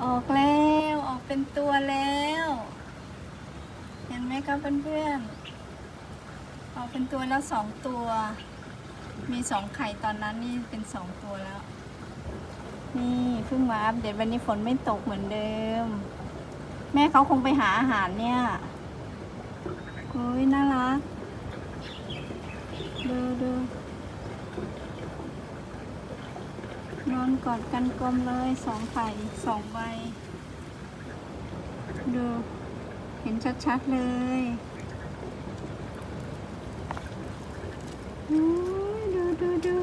ออกแล้วออกเป็นตัวแล้ว เห็นไหมครับเพื่อนๆออกเป็นตัวแล้วสองตัว มีสองไข่ตอนนั้นนี่เป็นสองตัวแล้ว นี่เพิ่งมาอัปเดตวันนี้ฝนไม่ตกเหมือนเดิม แม่เขาคงไปหาอาหารเนี่ยโอ้ยน่ารัก ดูดู นอนกอดกันกลมเลยสองไข่สองใบ ดูเห็นชัดๆเลยโอ้ดูดูดู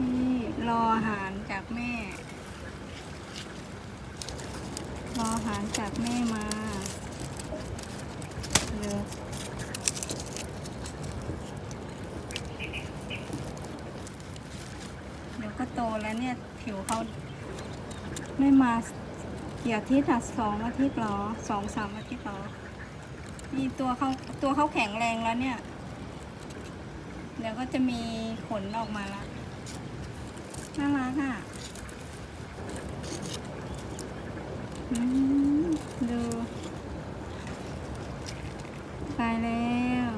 นี่รออาหารจากแม่ รออาหารจากแม่มาเร็วเดี๋ยวก็ โตแล้วเนี่ยผิวเขาไม่มากี่อาทิตย์อะสองอาทิตย์หรอสองสามอาทิตย์หรอนี่ตัวเขาตัวเขาแข็งแรงแล้วเนี่ย เดี๋ยวก็จะมีขนออกมาละน่ารักอะอืมดูตายแล้ว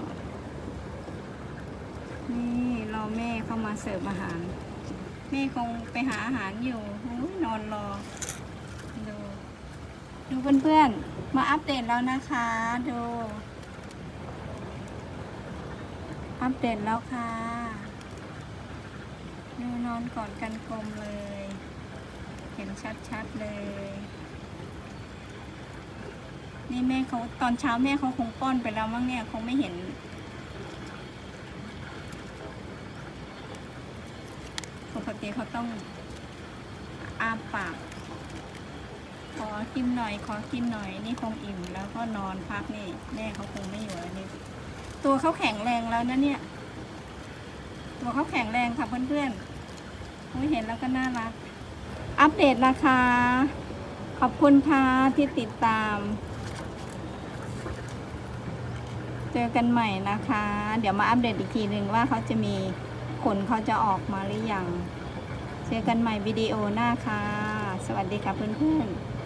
นี่รอแม่เข้ามาเสิร์ฟอาหาร แม่คงไปหาอาหารอยู่อนอนรอ ดู ดูเพื่อนๆ มาอัปเดตแล้วนะคะ ดู อัปเดตแล้วค่ะ ดูนอนก่อดกันกลมเลย เห็นชัดๆเลย นี่แม่เขาตอนเช้าแม่เขาคงป้อนไปแล้วมั้งเนี่ย คงไม่เห็น ปกติเขาต้องอาปาก ขอกินหน่อย ขอกินหน่อยนี่คงอิ่มแล้วก็นอนพักนี่ แม่เขาคงไม่อยู่แล้วนี่ตัวเขาแข็งแรงแล้วนะเนี่ย ตัวเขาแข็งแรงค่ะเพื่อนๆเห็นแล้วก็น่ารัก อัปเดตราคาขอบคุณค่ะที่ติดตาม เจอกันใหม่นะคะ เดี๋ยวมาอัปเดตอีกทีหนึ่งว่าเขาจะมีขนเขาจะออกมาหรือยัง เจอกันใหม่วิดีโอหน้าค่ะ สวัสดีค่ะเพื่อนๆ